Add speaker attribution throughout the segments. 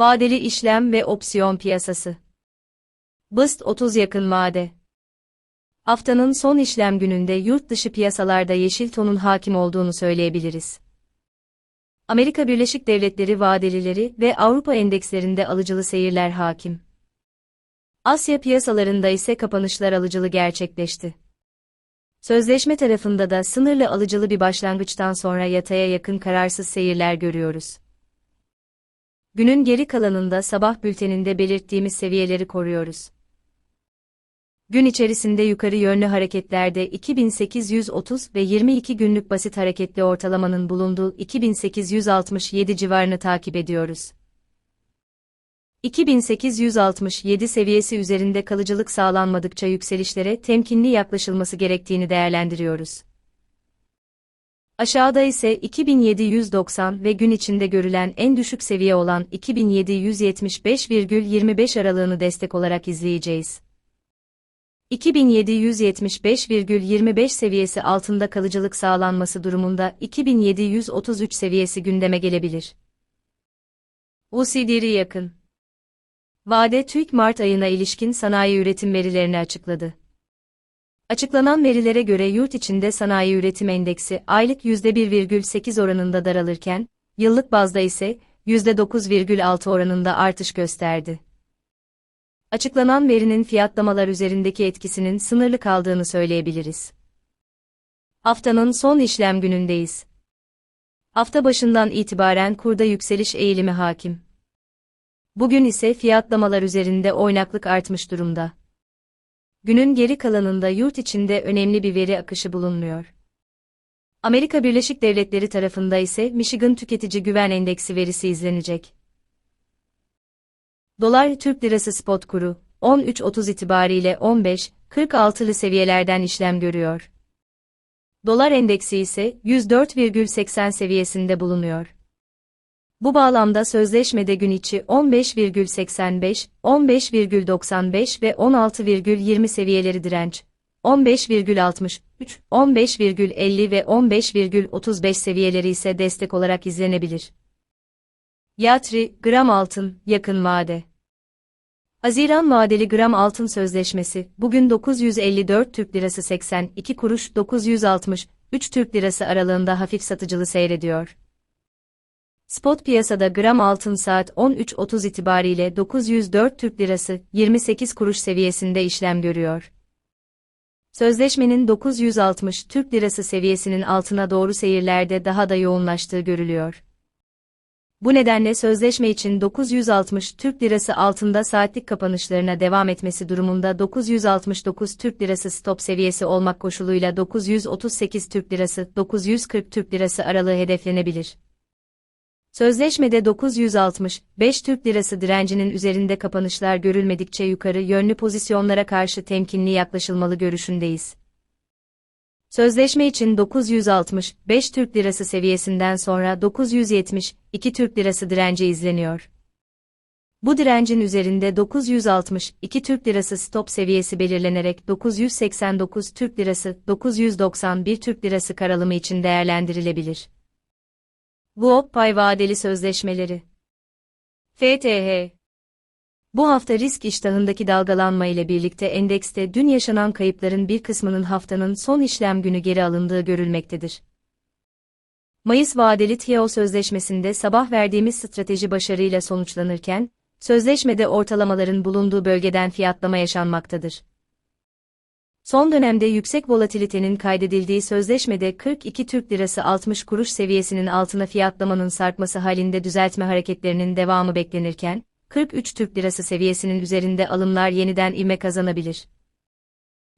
Speaker 1: Vadeli işlem ve opsiyon piyasası. BIST 30 yakın vade. Haftanın son işlem gününde yurt dışı piyasalarda yeşil tonun hakim olduğunu söyleyebiliriz. Amerika Birleşik Devletleri vadelileri ve Avrupa endekslerinde alıcılı seyirler hakim. Asya piyasalarında ise kapanışlar alıcılı gerçekleşti. Sözleşme tarafında da sınırlı alıcılı bir başlangıçtan sonra yataya yakın kararsız seyirler görüyoruz. Günün geri kalanında sabah bülteninde belirttiğimiz seviyeleri koruyoruz. Gün içerisinde yukarı yönlü hareketlerde 2830 ve 22 günlük basit hareketli ortalamanın bulunduğu 2867 civarını takip ediyoruz. 2867 seviyesi üzerinde kalıcılık sağlanmadıkça yükselişlere temkinli yaklaşılması gerektiğini değerlendiriyoruz. Aşağıda ise 2790 ve gün içinde görülen en düşük seviye olan 2775,25 aralığını destek olarak izleyeceğiz. 2775,25 seviyesi altında kalıcılık sağlanması durumunda 2733 seviyesi gündeme gelebilir. UCD'ri yakın. Vade TÜİK Mart ayına ilişkin sanayi üretim verilerini açıkladı. Açıklanan verilere göre yurt içinde sanayi üretim endeksi aylık %1,8 oranında daralırken, yıllık bazda ise %9,6 oranında artış gösterdi. Açıklanan verinin fiyatlamalar üzerindeki etkisinin sınırlı kaldığını söyleyebiliriz. Haftanın son işlem günündeyiz. Hafta başından itibaren kurda yükseliş eğilimi hakim. Bugün ise fiyatlamalar üzerinde oynaklık artmış durumda. Günün geri kalanında yurt içinde önemli bir veri akışı bulunmuyor. Amerika Birleşik Devletleri tarafında ise Michigan Tüketici Güven Endeksi verisi izlenecek. Dolar Türk Lirası spot kuru 13.30 itibariyle 15.46'lı seviyelerden işlem görüyor. Dolar endeksi ise 104,80 seviyesinde bulunuyor. Bu bağlamda sözleşmede gün içi 15,85, 15,95 ve 16,20 seviyeleri direnç, 15,63, 15,50 ve 15,35 seviyeleri ise destek olarak izlenebilir. Yatri, gram altın, yakın vade. Haziran vadeli gram altın sözleşmesi, bugün 954 Türk Lirası 82 kuruş 960, 3 Türk Lirası aralığında hafif satıcılı seyrediyor. Spot piyasada gram altın saat 13.30 itibariyle 904 Türk Lirası 28 kuruş seviyesinde işlem görüyor. Sözleşmenin 960 Türk Lirası seviyesinin altına doğru seyirlerde daha da yoğunlaştığı görülüyor. Bu nedenle sözleşme için 960 Türk Lirası altında saatlik kapanışlarına devam etmesi durumunda 969 Türk Lirası stop seviyesi olmak koşuluyla 938 Türk Lirası 940 Türk Lirası aralığı hedeflenebilir. Sözleşmede 965 Türk Lirası direncinin üzerinde kapanışlar görülmedikçe yukarı yönlü pozisyonlara karşı temkinli yaklaşılmalı görüşündeyiz. Sözleşme için 965 Türk Lirası seviyesinden sonra 972 Türk Lirası direnci izleniyor. Bu direncin üzerinde 962 Türk Lirası stop seviyesi belirlenerek 989 Türk Lirası, 991 Türk Lirası karalımı için değerlendirilebilir. Vuop pay vadeli sözleşmeleri. FTH Bu hafta risk iştahındaki dalgalanma ile birlikte endekste dün yaşanan kayıpların bir kısmının haftanın son işlem günü geri alındığı görülmektedir. Mayıs vadeli TIO sözleşmesinde sabah verdiğimiz strateji başarıyla sonuçlanırken, sözleşmede ortalamaların bulunduğu bölgeden fiyatlama yaşanmaktadır. Son dönemde yüksek volatilitenin kaydedildiği sözleşmede 42 Türk Lirası 60 kuruş seviyesinin altına fiyatlamanın sarkması halinde düzeltme hareketlerinin devamı beklenirken, 43 Türk Lirası seviyesinin üzerinde alımlar yeniden ivme kazanabilir.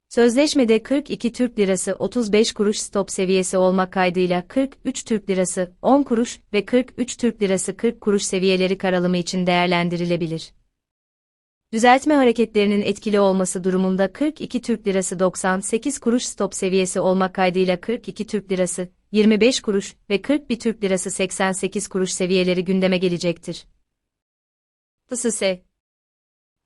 Speaker 1: Sözleşmede 42 Türk Lirası 35 kuruş stop seviyesi olmak kaydıyla 43 Türk Lirası 10 kuruş ve 43 Türk Lirası 40 kuruş seviyeleri karalımı için değerlendirilebilir. Düzeltme hareketlerinin etkili olması durumunda 42 Türk Lirası 98 kuruş stop seviyesi olmak kaydıyla 42 Türk Lirası 25 kuruş ve 41 Türk Lirası 88 kuruş seviyeleri gündeme gelecektir. Fısıse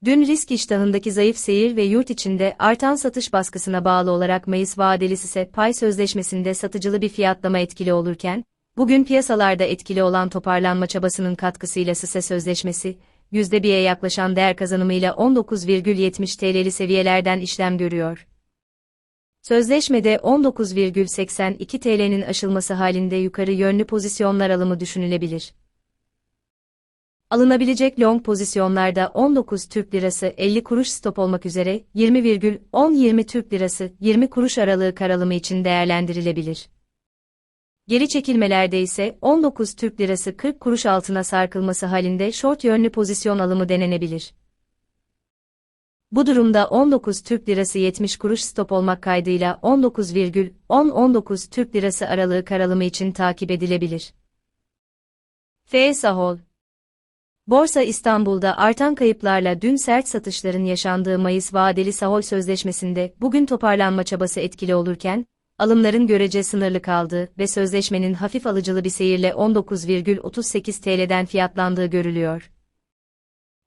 Speaker 1: Dün risk iştahındaki zayıf seyir ve yurt içinde artan satış baskısına bağlı olarak Mayıs vadeli ise pay sözleşmesinde satıcılı bir fiyatlama etkili olurken, Bugün piyasalarda etkili olan toparlanma çabasının katkısıyla SISE sözleşmesi, %1'e yaklaşan değer kazanımıyla 19,70 TL'li seviyelerden işlem görüyor. Sözleşmede 19,82 TL'nin aşılması halinde yukarı yönlü pozisyonlar alımı düşünülebilir. Alınabilecek long pozisyonlarda 19 Türk Lirası 50 kuruş stop olmak üzere 20,10-20 Türk Lirası 20 kuruş aralığı karalımı için değerlendirilebilir. Geri çekilmelerde ise 19 Türk Lirası 40 kuruş altına sarkılması halinde short yönlü pozisyon alımı denenebilir. Bu durumda 19 Türk Lirası 70 kuruş stop olmak kaydıyla 19,10-19 Türk Lirası aralığı karalımı için takip edilebilir. F. Sahol Borsa İstanbul'da artan kayıplarla dün sert satışların yaşandığı Mayıs vadeli Sahol Sözleşmesi'nde bugün toparlanma çabası etkili olurken, alımların görece sınırlı kaldığı ve sözleşmenin hafif alıcılı bir seyirle 19,38 TL'den fiyatlandığı görülüyor.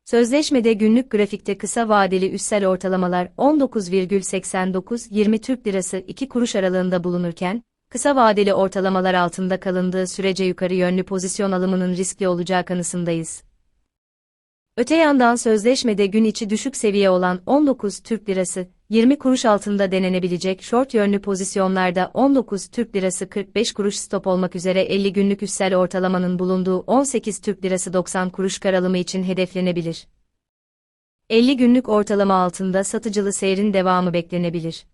Speaker 1: Sözleşmede günlük grafikte kısa vadeli üssel ortalamalar 19,89-20 Türk Lirası 2 kuruş aralığında bulunurken, kısa vadeli ortalamalar altında kalındığı sürece yukarı yönlü pozisyon alımının riskli olacağı kanısındayız. Öte yandan sözleşmede gün içi düşük seviye olan 19 Türk Lirası, 20 kuruş altında denenebilecek short yönlü pozisyonlarda 19 Türk Lirası 45 kuruş stop olmak üzere 50 günlük üssel ortalamanın bulunduğu 18 Türk Lirası 90 kuruş karalımı için hedeflenebilir. 50 günlük ortalama altında satıcılı seyrin devamı beklenebilir.